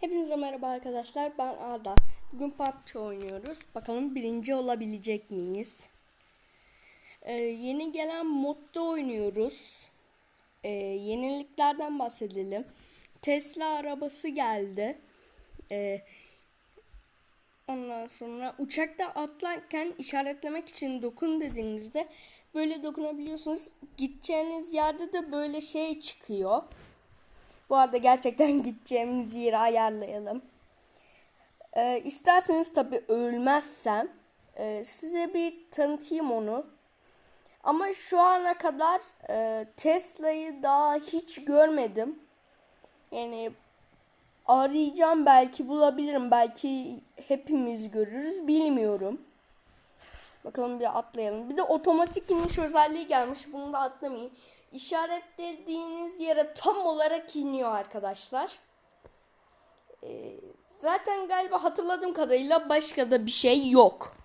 Hepinize merhaba arkadaşlar. Ben Arda. Bugün PUBG oynuyoruz. Bakalım birinci olabilecek miyiz? Ee, yeni gelen modda oynuyoruz. Ee, yeniliklerden bahsedelim. Tesla arabası geldi. Ee, ondan sonra uçakta atlarken işaretlemek için dokun dediğinizde böyle dokunabiliyorsunuz. Gideceğiniz yerde de böyle şey çıkıyor. Bu arada gerçekten gideceğimiz yeri ayarlayalım. Ee, isterseniz tabi ölmezsem e, size bir tanıtayım onu. Ama şu ana kadar e, Tesla'yı daha hiç görmedim. Yani arayacağım belki bulabilirim. Belki hepimiz görürüz bilmiyorum. Bakalım bir atlayalım. Bir de otomatik iniş özelliği gelmiş. Bunu da atlamayayım. İşaretlediğiniz yere tam olarak iniyor arkadaşlar. Ee, zaten galiba hatırladığım kadarıyla başka da bir şey yok.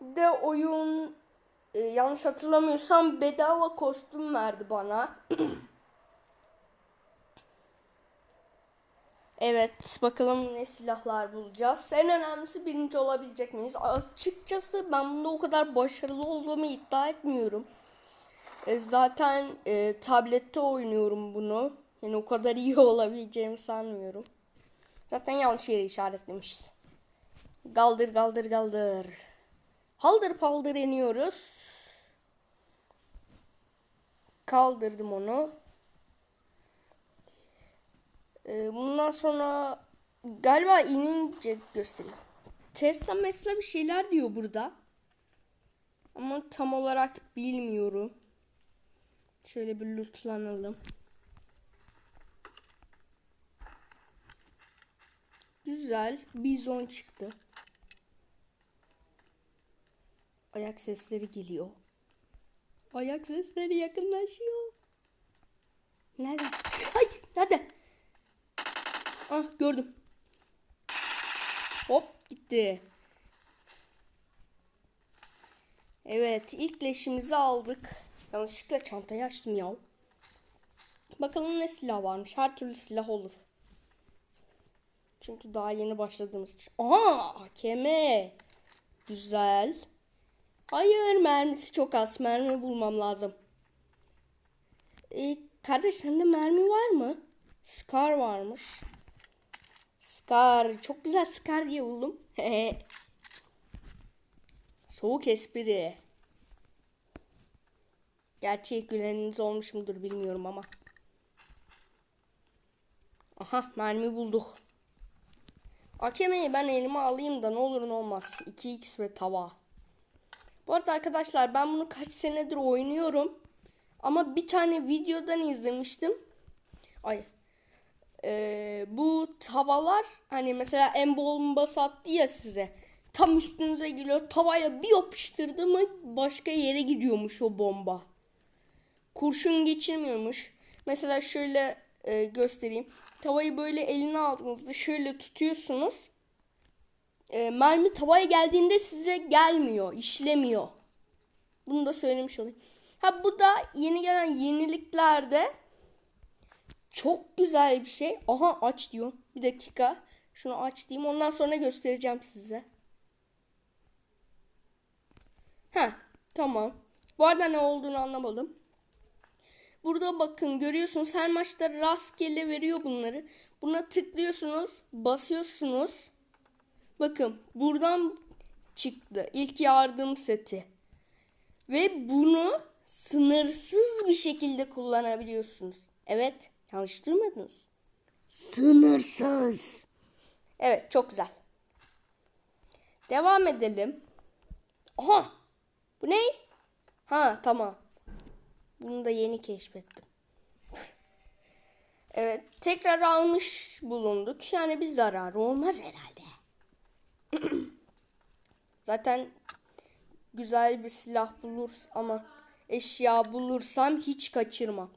De oyun e, yanlış hatırlamıyorsam bedava kostüm verdi bana. Evet, bakalım ne silahlar bulacağız. En önemlisi birinci olabilecek miyiz? Açıkçası ben bunda o kadar başarılı olduğumu iddia etmiyorum. E, zaten e, tablette oynuyorum bunu. Yani o kadar iyi olabileceğimi sanmıyorum. Zaten yanlış yere işaretlemişiz. Galdır galdır galdır. Haldır paldır iniyoruz. Kaldırdım onu. Ee, bundan sonra galiba inince göstereyim. Tesla mesela bir şeyler diyor burada. Ama tam olarak bilmiyorum. Şöyle bir lootlanalım. Güzel. Bizon çıktı. Ayak sesleri geliyor. Ayak sesleri yakınlaşıyor. Nerede? Ay nerede? Ah gördüm. Hop gitti. Evet ilk leşimizi aldık. Yanlışlıkla çantayı açtım ya. Bakalım ne silah varmış. Her türlü silah olur. Çünkü daha yeni başladığımız için. Aha AKM. Güzel. Hayır mermisi çok az. Mermi bulmam lazım. Ee, kardeş sende mermi var mı? Scar varmış. Scar. Çok güzel Scar diye buldum. Soğuk espri. Gerçek güleniniz olmuş mudur bilmiyorum ama. Aha mermi bulduk. AKM'yi ben elime alayım da ne olur ne olmaz. 2x ve tava. Bu arada arkadaşlar ben bunu kaç senedir oynuyorum. Ama bir tane videodan izlemiştim. Ay. Ee, bu tavalar hani mesela en bombası attı ya size. Tam üstünüze geliyor. Tavaya bir yapıştırdı mı başka yere gidiyormuş o bomba. Kurşun geçirmiyormuş. Mesela şöyle e, göstereyim. Tavayı böyle eline aldığınızda şöyle tutuyorsunuz. E, mermi tavaya geldiğinde size gelmiyor, işlemiyor. Bunu da söylemiş olayım. Ha bu da yeni gelen yeniliklerde çok güzel bir şey. Aha aç diyor. Bir dakika. Şunu aç diyeyim. Ondan sonra göstereceğim size. Ha tamam. Bu arada ne olduğunu anlamadım. Burada bakın görüyorsunuz her maçta rastgele veriyor bunları. Buna tıklıyorsunuz, basıyorsunuz. Bakın buradan çıktı ilk yardım seti. Ve bunu sınırsız bir şekilde kullanabiliyorsunuz. Evet, yanlış duymadınız. Sınırsız. Evet, çok güzel. Devam edelim. Aha! Bu ne? Ha, tamam. Bunu da yeni keşfettim. Evet, tekrar almış bulunduk. Yani bir zararı olmaz herhalde. Zaten güzel bir silah bulur ama eşya bulursam hiç kaçırmam.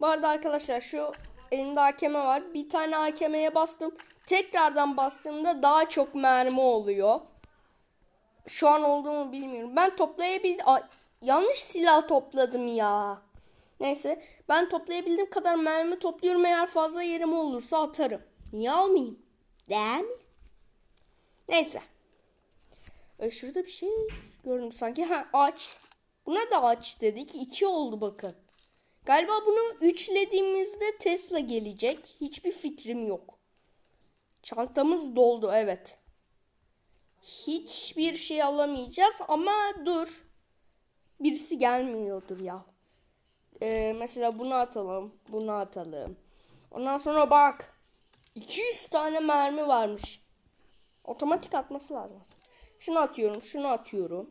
Bu arada arkadaşlar şu elimde AKM var. Bir tane AKM'ye bastım. Tekrardan bastığımda daha çok mermi oluyor. Şu an olduğumu bilmiyorum. Ben toplayabildim. Yanlış silah topladım ya. Neyse ben toplayabildiğim kadar mermi topluyorum. Eğer fazla yerim olursa atarım. Niye almayayım? Değil mi? Neyse. E, şurada bir şey gördüm sanki. Ha aç. Buna da aç dedik. İki oldu bakın. Galiba bunu üçlediğimizde Tesla gelecek. Hiçbir fikrim yok. Çantamız doldu evet. Hiçbir şey alamayacağız ama dur. Birisi gelmiyordur ya. Ee, mesela bunu atalım. Bunu atalım. Ondan sonra bak. 200 tane mermi varmış. Otomatik atması lazım. Şunu atıyorum. Şunu atıyorum.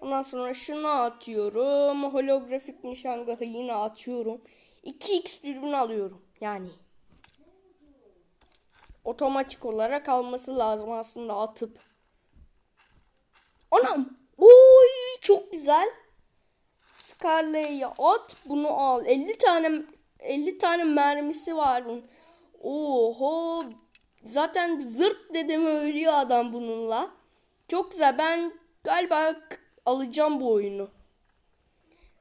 Ondan sonra şunu atıyorum. Holografik nişangahı yine atıyorum. 2x dürbün alıyorum. Yani. Otomatik olarak alması lazım aslında atıp. Anam. Oy çok güzel. Scarlet'e at bunu al. 50 tane 50 tane mermisi var bunun. Oho. Zaten zırt dedim ölüyor adam bununla. Çok güzel. Ben galiba alacağım bu oyunu.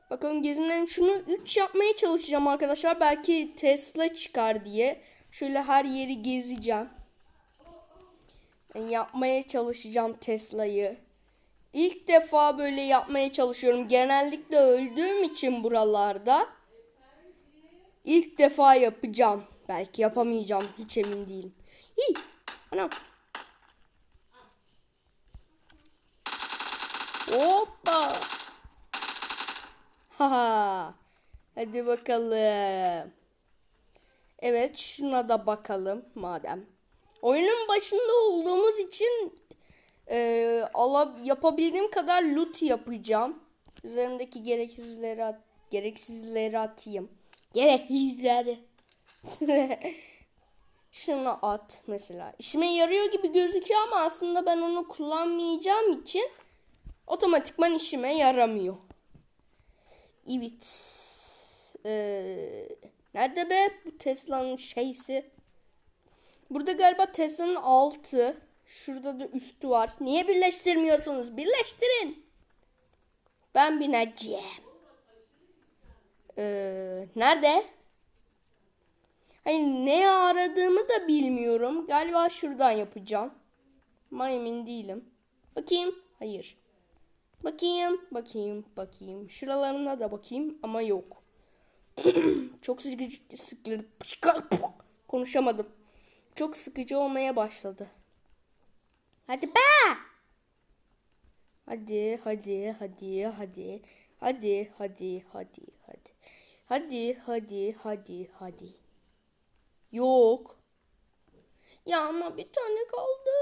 Bakalım gezinden şunu 3 yapmaya çalışacağım arkadaşlar. Belki Tesla çıkar diye. Şöyle her yeri gezeceğim. Yani yapmaya çalışacağım Tesla'yı. İlk defa böyle yapmaya çalışıyorum. Genellikle öldüğüm için buralarda. İlk defa yapacağım. Belki yapamayacağım. Hiç emin değilim. Hii. Anam. Hoppa. Haha. Hadi bakalım. Evet şuna da bakalım madem. Oyunun başında olduğumuz için e, ala, yapabildiğim kadar loot yapacağım. Üzerimdeki gereksizleri at, gereksizleri atayım. Gereksizleri. Şunu at mesela. İşime yarıyor gibi gözüküyor ama aslında ben onu kullanmayacağım için otomatikman işime yaramıyor. Evet. Ee, nerede be bu Tesla'nın şeysi? Burada galiba Tesla'nın altı. Şurada da üstü var. Niye birleştirmiyorsunuz? Birleştirin. Ben bineceğim. Ee, nerede? Hayır ne aradığımı da bilmiyorum. Galiba şuradan yapacağım. Ama değilim. Bakayım. Hayır. Bakayım. Bakayım. Bakayım. Şuralarına da bakayım ama yok. Çok sıkıcı, sıkıcı konuşamadım. Çok sıkıcı olmaya başladı. Hadi be! Hadi, hadi, hadi, hadi. Hadi, hadi, hadi, hadi. Hadi, hadi, hadi, hadi. Yok. Ya ama bir tane kaldı.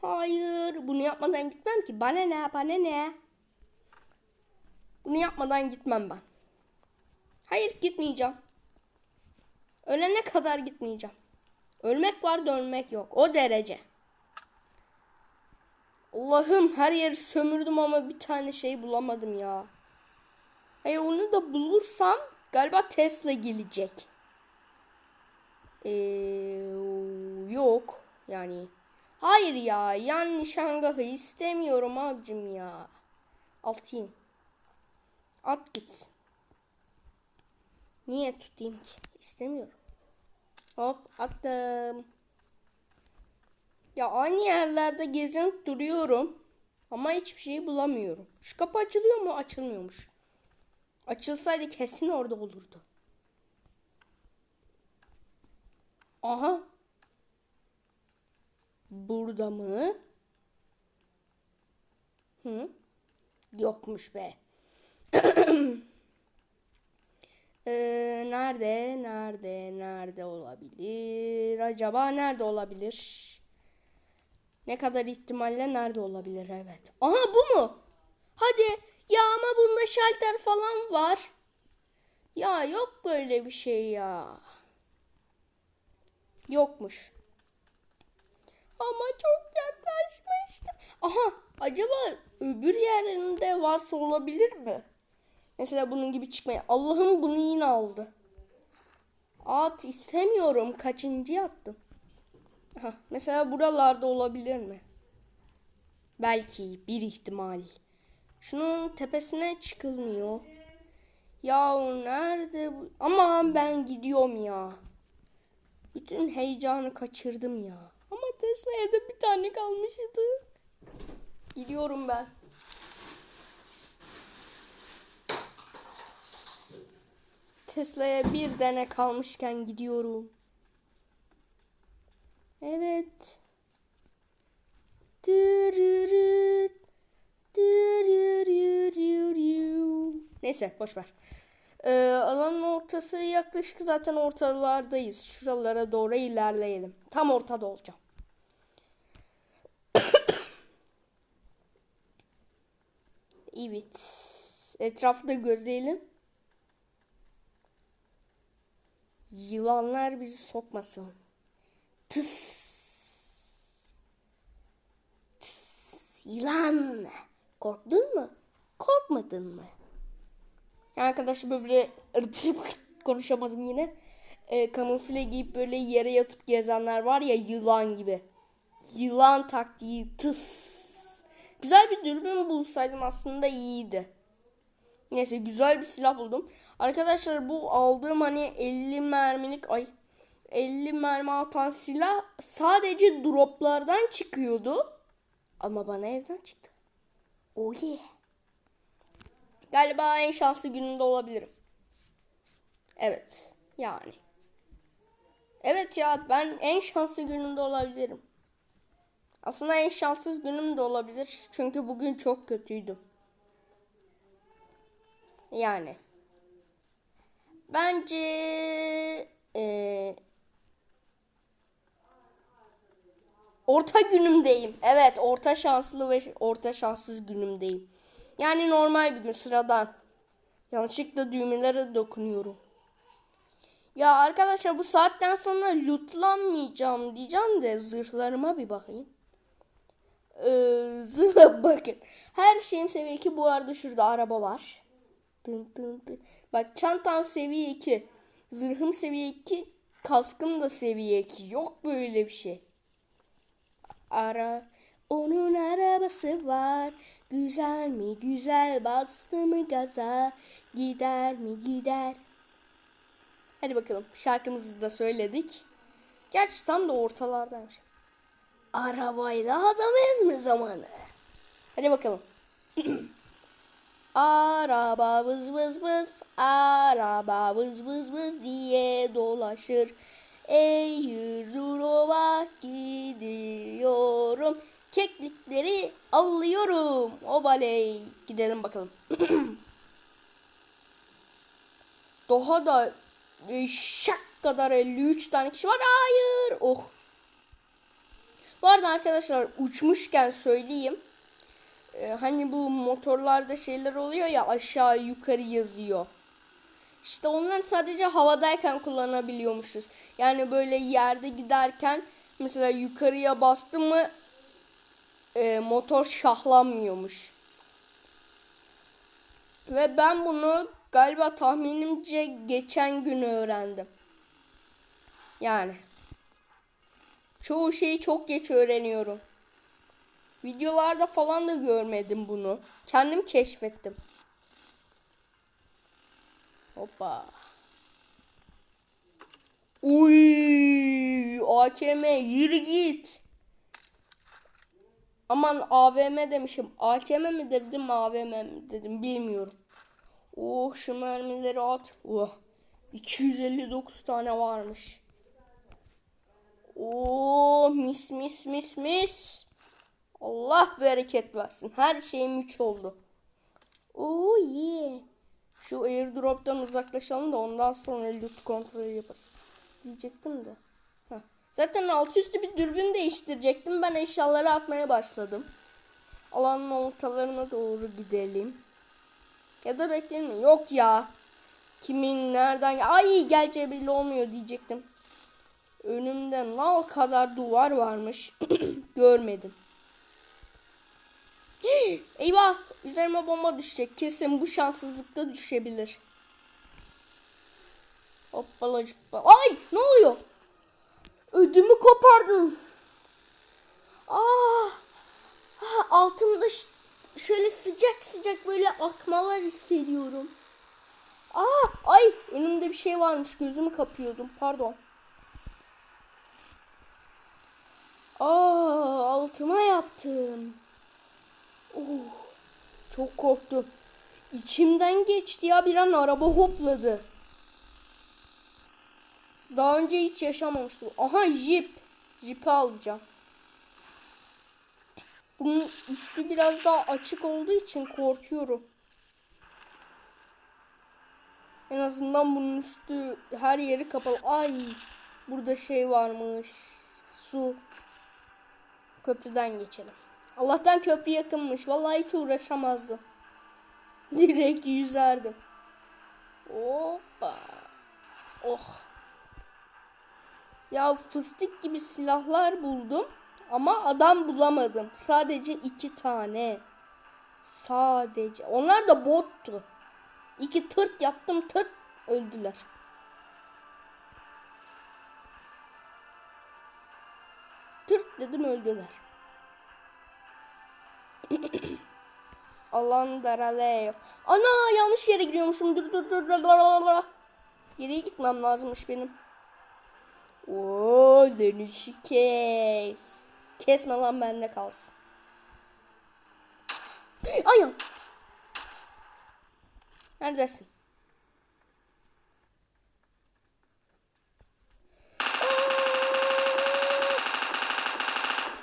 Hayır. Bunu yapmadan gitmem ki. Bana ne, bana ne? Bunu yapmadan gitmem ben. Hayır gitmeyeceğim. Ölene kadar gitmeyeceğim. Ölmek var dönmek yok. O derece. Allah'ım her yeri sömürdüm ama bir tane şey bulamadım ya. Hayır onu da bulursam galiba Tesla gelecek. Ee, yok yani. Hayır ya yan nişangahı istemiyorum abicim ya. Altayım. At gitsin. Niye tutayım ki? İstemiyorum. Hop attım. Ya aynı yerlerde gezinip duruyorum. Ama hiçbir şey bulamıyorum. Şu kapı açılıyor mu? Açılmıyormuş. Açılsaydı kesin orada olurdu. Aha. Burada mı? Hı? Yokmuş be. Ee, nerede, nerede, nerede olabilir? Acaba nerede olabilir? Ne kadar ihtimalle nerede olabilir? Evet. Aha bu mu? Hadi. Ya ama bunda şalter falan var. Ya yok böyle bir şey ya. Yokmuş. Ama çok yaklaşmıştım. Aha acaba öbür yerinde varsa olabilir mi? Mesela bunun gibi çıkmaya. Allah'ım bunu yine aldı. At istemiyorum. Kaçıncı attım? Mesela buralarda olabilir mi? Belki bir ihtimal. Şunun tepesine çıkılmıyor. Ya nerede bu? Aman ben gidiyorum ya. Bütün heyecanı kaçırdım ya. Ama Tesla'ya da bir tane kalmıştı. Gidiyorum ben. Tesla'ya bir tane kalmışken gidiyorum. Evet. Dırırırırırı. Neyse boş ver. Ee, alanın ortası yaklaşık zaten ortalardayız. Şuralara doğru ilerleyelim. Tam ortada olacağım. evet. Etrafı da gözleyelim. Yılanlar bizi sokmasın. Tıs. Tıs. Yılan. Korktun mu? Korkmadın mı? Arkadaşlar böyle konuşamadım yine. E, kamufle giyip böyle yere yatıp gezenler var ya yılan gibi. Yılan taktiği tıs. Güzel bir dürbün bulsaydım aslında iyiydi. Neyse güzel bir silah buldum. Arkadaşlar bu aldığım hani 50 mermilik ay 50 mermi atan silah sadece droplardan çıkıyordu. Ama bana evden çıktı. Oh yeah. Galiba en şanslı günümde olabilirim. Evet. Yani. Evet ya ben en şanslı günümde olabilirim. Aslında en şanssız günüm de olabilir. Çünkü bugün çok kötüydüm. Yani. Bence ee, orta günümdeyim. Evet, orta şanslı ve orta şanssız günümdeyim. Yani normal bir gün sıradan. Yanlışlıkla düğmelere dokunuyorum. Ya arkadaşlar bu saatten sonra lootlanmayacağım diyeceğim de zırhlarıma bir bakayım. Ee, zırha bakın. Her şeyim seviye 2 bu arada şurada araba var. Dın dın dın. Bak çantam seviye 2. Zırhım seviye 2. Kaskım da seviye 2. Yok böyle bir şey. Ara onun arabası var. Güzel mi güzel bastı mı gaza. Gider mi gider. Hadi bakalım şarkımızı da söyledik. Gerçi tam da ortalardaymış. Arabayla adam ezme zamanı. Hadi bakalım. Araba vız vız vız, araba vız vız vız diye dolaşır. Eğrurova gidiyorum. Keklikleri alıyorum. Obaley. Gidelim bakalım. Daha da e, şak kadar 53 tane kişi var. Hayır. Oh. Bu arada arkadaşlar uçmuşken söyleyeyim. Ee, hani bu motorlarda şeyler oluyor ya aşağı yukarı yazıyor. İşte onları sadece havadayken kullanabiliyormuşuz. Yani böyle yerde giderken mesela yukarıya bastı mı e, motor şahlanmıyormuş. Ve ben bunu galiba tahminimce geçen gün öğrendim. Yani. Çoğu şeyi çok geç öğreniyorum. Videolarda falan da görmedim bunu. Kendim keşfettim. Hoppa. Uy, AKM yürü git. Aman AVM demişim. AKM mi dedim AVM mi dedim bilmiyorum. Oh şu mermileri at. Oh. 259 tane varmış. Oh mis mis mis mis. Allah bereket versin. Her şeyim 3 oldu. Oh yeah. Şu airdrop'tan uzaklaşalım da ondan sonra loot kontrolü yaparız. Diyecektim de. Heh. Zaten alt üstü bir dürbün değiştirecektim. Ben eşyaları atmaya başladım. Alanın ortalarına doğru gidelim. Ya da bekleyelim mi? Yok ya. Kimin nereden? Ay geleceği belli olmuyor diyecektim. Önümde nal kadar duvar varmış. Görmedim. Eyvah! Üzerime bomba düşecek. Kesin bu şanssızlıkta düşebilir. Hoppala. Ay ne oluyor? Ödümü kopardın. Ah. ah altımda şöyle sıcak sıcak böyle akmalar hissediyorum. Aa, ay önümde bir şey varmış gözümü kapıyordum pardon. Aa, altıma yaptım. Oh çok korktum. İçimden geçti ya bir an araba hopladı. Daha önce hiç yaşamamıştım. Aha jip. Jipi alacağım. Bunun üstü biraz daha açık olduğu için korkuyorum. En azından bunun üstü her yeri kapalı. Ay burada şey varmış. Su. Köprüden geçelim. Allah'tan köprü yakınmış. Vallahi hiç uğraşamazdım. Direkt yüzerdim. Hoppa. Oh. Ya fıstık gibi silahlar buldum. Ama adam bulamadım. Sadece iki tane. Sadece. Onlar da bottu. İki tırt yaptım tırt öldüler. Tırt dedim öldüler. Allah'ın daraleo. Ana yanlış yere gidiyormuşum. Dur dur dur dur. dur. Geriye gitmem lazımmış benim. Oo dönüşü kes. Kesme lan bende kalsın. Ayağım. Neredesin? Aa!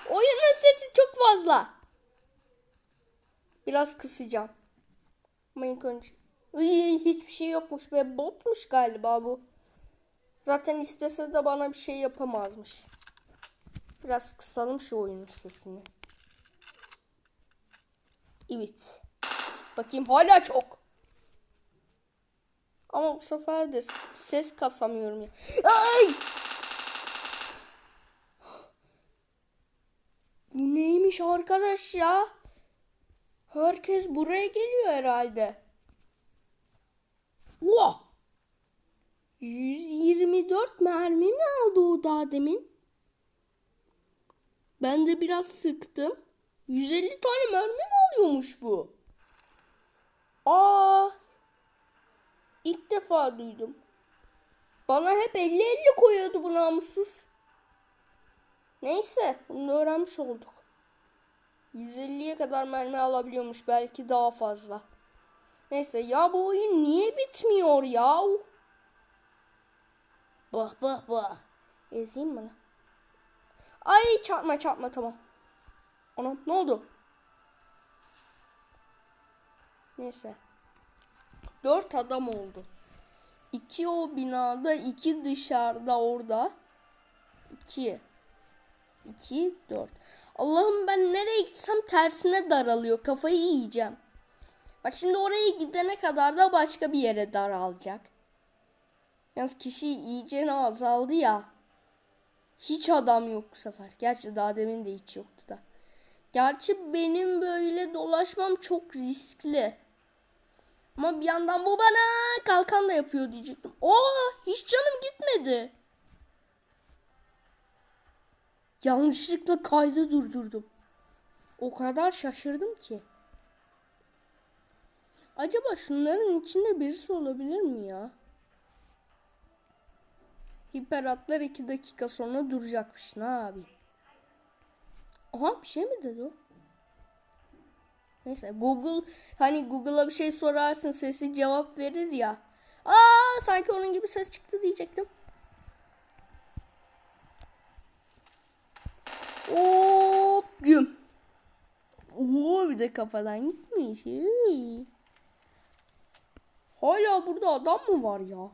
Oyunun sesi çok fazla. Biraz kısacağım. Ama önce. Iy, hiçbir şey yokmuş be. Botmuş galiba bu. Zaten istese de bana bir şey yapamazmış. Biraz kısalım şu oyunun sesini. Evet. Bakayım hala çok. Ama bu sefer de ses kasamıyorum ya. Ay! Bu neymiş arkadaş ya? Herkes buraya geliyor herhalde. Wow! 124 mermi mi aldı o daha demin? Ben de biraz sıktım. 150 tane mermi mi alıyormuş bu? Aa! İlk defa duydum. Bana hep 50-50 koyuyordu bu namussuz. Neyse bunu öğrenmiş olduk. 150'ye kadar mermi alabiliyormuş belki daha fazla. Neyse ya bu oyun niye bitmiyor ya? Bah bah bah. Ezeyim mi? Ay çarpma çarpma tamam. Anam ne oldu? Neyse. Dört adam oldu. İki o binada, iki dışarıda orada. İki. İki, dört. Allah'ım ben nereye gitsem tersine daralıyor. Kafayı yiyeceğim. Bak şimdi oraya gidene kadar da başka bir yere daralacak. Yalnız kişi iyice azaldı ya. Hiç adam yok bu sefer. Gerçi daha demin de hiç yoktu da. Gerçi benim böyle dolaşmam çok riskli. Ama bir yandan bu bana kalkan da yapıyor diyecektim. Oo hiç canım gitmedi. Yanlışlıkla kaydı durdurdum. O kadar şaşırdım ki. Acaba şunların içinde birisi olabilir mi ya? Hiperatlar 2 dakika sonra duracakmış. Ne abi? Aha bir şey mi dedi o? Neyse Google hani Google'a bir şey sorarsın sesi cevap verir ya. Aa sanki onun gibi ses çıktı diyecektim. Hop güm. Oo bir de kafadan gitmiş. Hala burada adam mı var ya?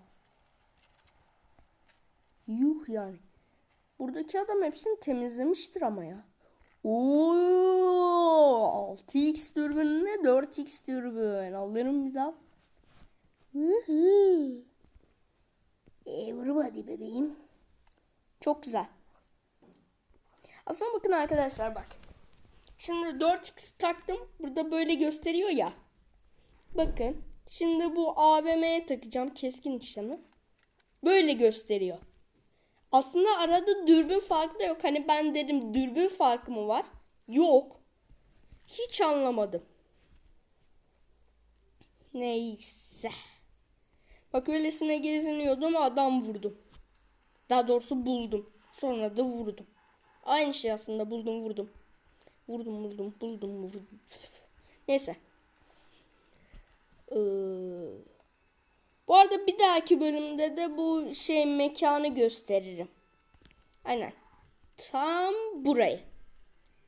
Yuh yani. Buradaki adam hepsini temizlemiştir ama ya. Oo, 6x dürbün ne 4x dürbün. Alırım bir daha. Everybody bebeğim. Çok güzel. Aslında bakın arkadaşlar bak. Şimdi 4x taktım. Burada böyle gösteriyor ya. Bakın. Şimdi bu AVM'ye takacağım keskin nişanı. Böyle gösteriyor. Aslında arada dürbün farkı da yok. Hani ben dedim dürbün farkı mı var? Yok. Hiç anlamadım. Neyse. Bak öylesine geziniyordum adam vurdum. Daha doğrusu buldum. Sonra da vurdum. Aynı şey aslında buldum vurdum. Vurdum vurdum buldum vurdum. Neyse. Ee, bu arada bir dahaki bölümde de bu şey mekanı gösteririm. Aynen. Tam burayı.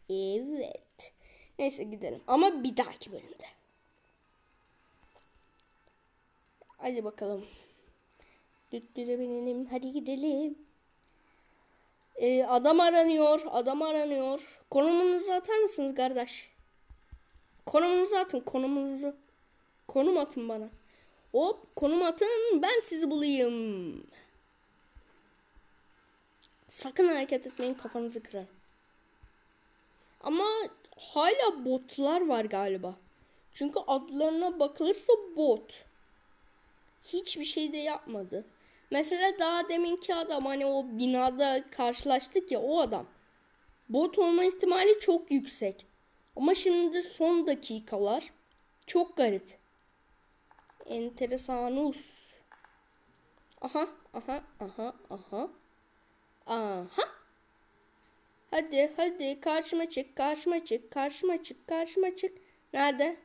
Evet. Neyse gidelim. Ama bir dahaki bölümde. Hadi bakalım. Düttüre binelim. Hadi gidelim. Ee, adam aranıyor. Adam aranıyor. Konumunuzu atar mısınız kardeş? Konumunuzu atın. Konumunuzu. Konum atın bana. Hop konum atın. Ben sizi bulayım. Sakın hareket etmeyin. Kafanızı kırar. Ama hala botlar var galiba. Çünkü adlarına bakılırsa bot. Hiçbir şey de yapmadı. Mesela daha deminki adam hani o binada karşılaştık ya o adam. Bot olma ihtimali çok yüksek. Ama şimdi son dakikalar çok garip. Enteresanus. Aha, aha, aha, aha. Aha. Hadi, hadi karşıma çık, karşıma çık, karşıma çık, karşıma çık. Nerede?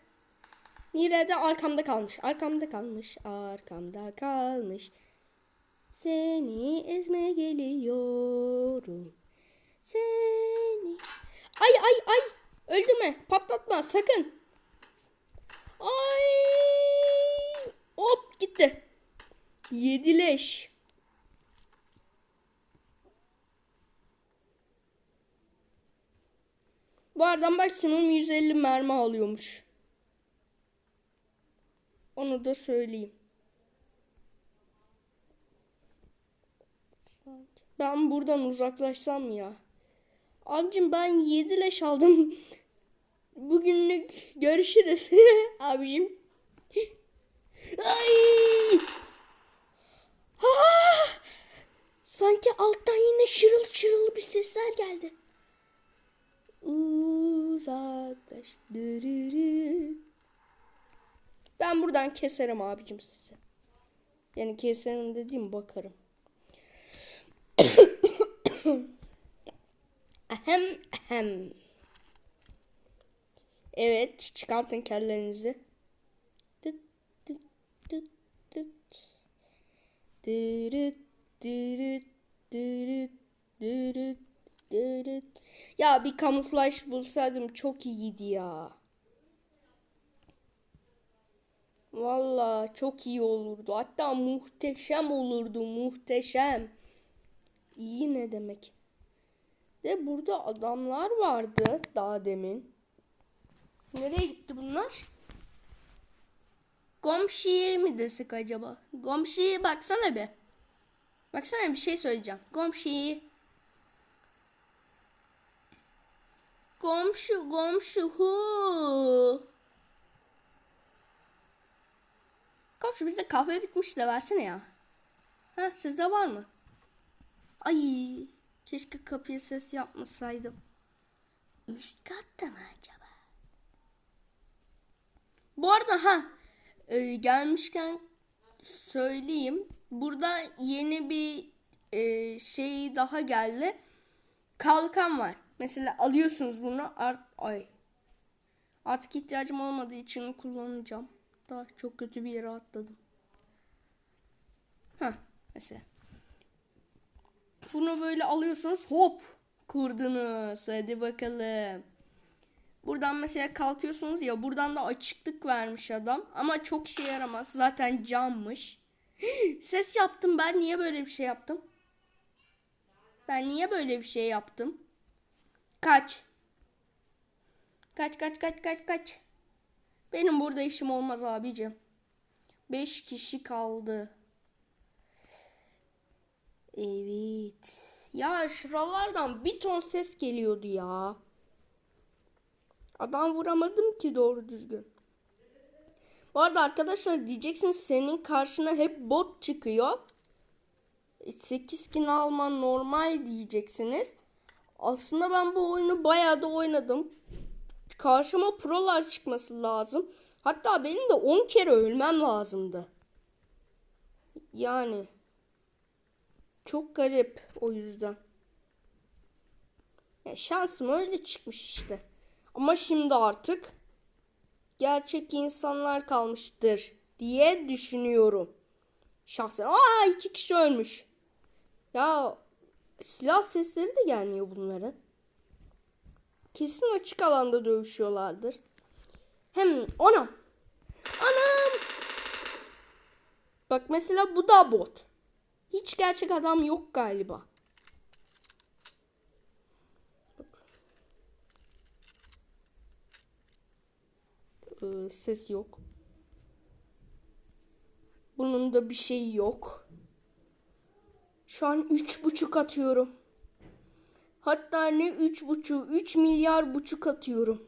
Nerede? Arkamda kalmış, arkamda kalmış, arkamda kalmış. Seni ezmeye geliyorum. Seni. Ay ay ay. Öldürme. Patlatma sakın. Ay. Hop gitti. Yedileş. Bu arada maksimum 150 mermi alıyormuş. Onu da söyleyeyim. Ben buradan uzaklaşsam ya. Abicim ben 7 leş aldım. Bugünlük görüşürüz. Abicim. Ay! Ah! Sanki alttan yine şırıl şırıl bir sesler geldi. Uzaklaş. Ben buradan keserim abicim sizi. Yani keserim dediğim bakarım. Ahem ahem. Evet çıkartın kellerinizi. Ya bir kamuflaj bulsaydım çok iyiydi ya. Valla çok iyi olurdu. Hatta muhteşem olurdu. Muhteşem. İyi ne demek? De burada adamlar vardı daha demin. Nereye gitti bunlar? Gomşi'ye mi desek acaba? Gomşi'ye baksana be. Baksana bir şey söyleyeceğim. Gomşi. Komşu komşu hu. Komşu bizde kahve bitmiş de versene ya. Ha sizde var mı? Ay keşke kapıya ses yapmasaydım. Üst katta mı acaba? Bu arada ha e, gelmişken söyleyeyim. Burada yeni bir e, şey daha geldi. Kalkan var. Mesela alıyorsunuz bunu. Art, ay. Artık ihtiyacım olmadığı için kullanacağım. Daha çok kötü bir yere atladım. Ha mesela. Bunu böyle alıyorsunuz hop kurdunuz. Hadi bakalım. Buradan mesela kalkıyorsunuz ya buradan da açıklık vermiş adam. Ama çok işe yaramaz. Zaten cammış. Ses yaptım ben niye böyle bir şey yaptım? Ben niye böyle bir şey yaptım? Kaç. Kaç kaç kaç kaç kaç. Benim burada işim olmaz abicim. Beş kişi kaldı. Evet. Ya şuralardan bir ton ses geliyordu ya. Adam vuramadım ki doğru düzgün. Bu arada arkadaşlar diyeceksiniz senin karşına hep bot çıkıyor. 8 kin alman normal diyeceksiniz. Aslında ben bu oyunu bayağı da oynadım. Karşıma prolar çıkması lazım. Hatta benim de 10 kere ölmem lazımdı. Yani çok garip o yüzden. Ya şansım öyle çıkmış işte. Ama şimdi artık gerçek insanlar kalmıştır diye düşünüyorum. Şahsen. Aa iki kişi ölmüş. Ya silah sesleri de gelmiyor bunların. Kesin açık alanda dövüşüyorlardır. Hem ona. Anam. Bak mesela bu da bot. Hiç gerçek adam yok galiba. Ee, ses yok. Bunun da bir şeyi yok. Şu an üç buçuk atıyorum. Hatta ne üç buçuk, üç milyar buçuk atıyorum.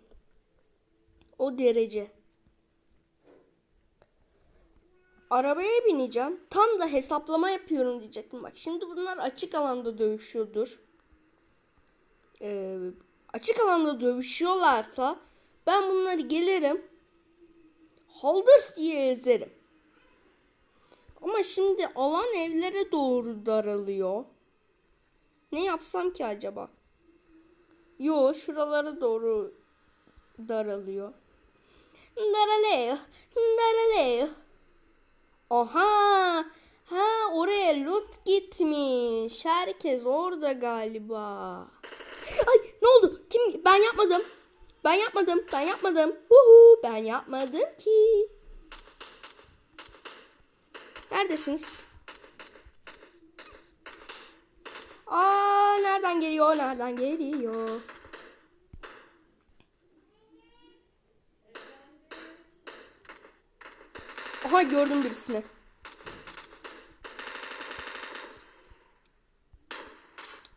O derece. Arabaya bineceğim. Tam da hesaplama yapıyorum diyecektim. Bak şimdi bunlar açık alanda dövüşüyordur. Ee, açık alanda dövüşüyorlarsa ben bunları gelirim. Haldır diye ezerim. Ama şimdi alan evlere doğru daralıyor. Ne yapsam ki acaba? Yo şuralara doğru daralıyor. Daralıyor. Daralıyor. Aha. Ha oraya loot gitmiş. Herkes orada galiba. Ay ne oldu? Kim? Ben yapmadım. Ben yapmadım. Ben yapmadım. Huhu, ben yapmadım ki. Neredesiniz? Aa nereden geliyor? Nereden geliyor? Gördüm birisini.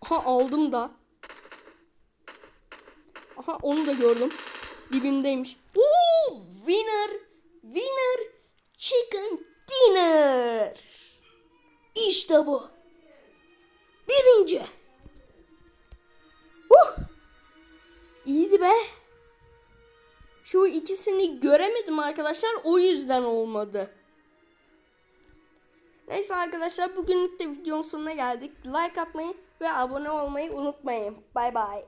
Aha aldım da. Aha onu da gördüm. Dibimdeymiş. Oo, winner, winner, chicken dinner. İşte bu. Birinci. Uh. İyiydi be. Şu ikisini göremedim arkadaşlar. O yüzden olmadı. Neyse arkadaşlar bugünlük de videonun sonuna geldik. Like atmayı ve abone olmayı unutmayın. Bay bay.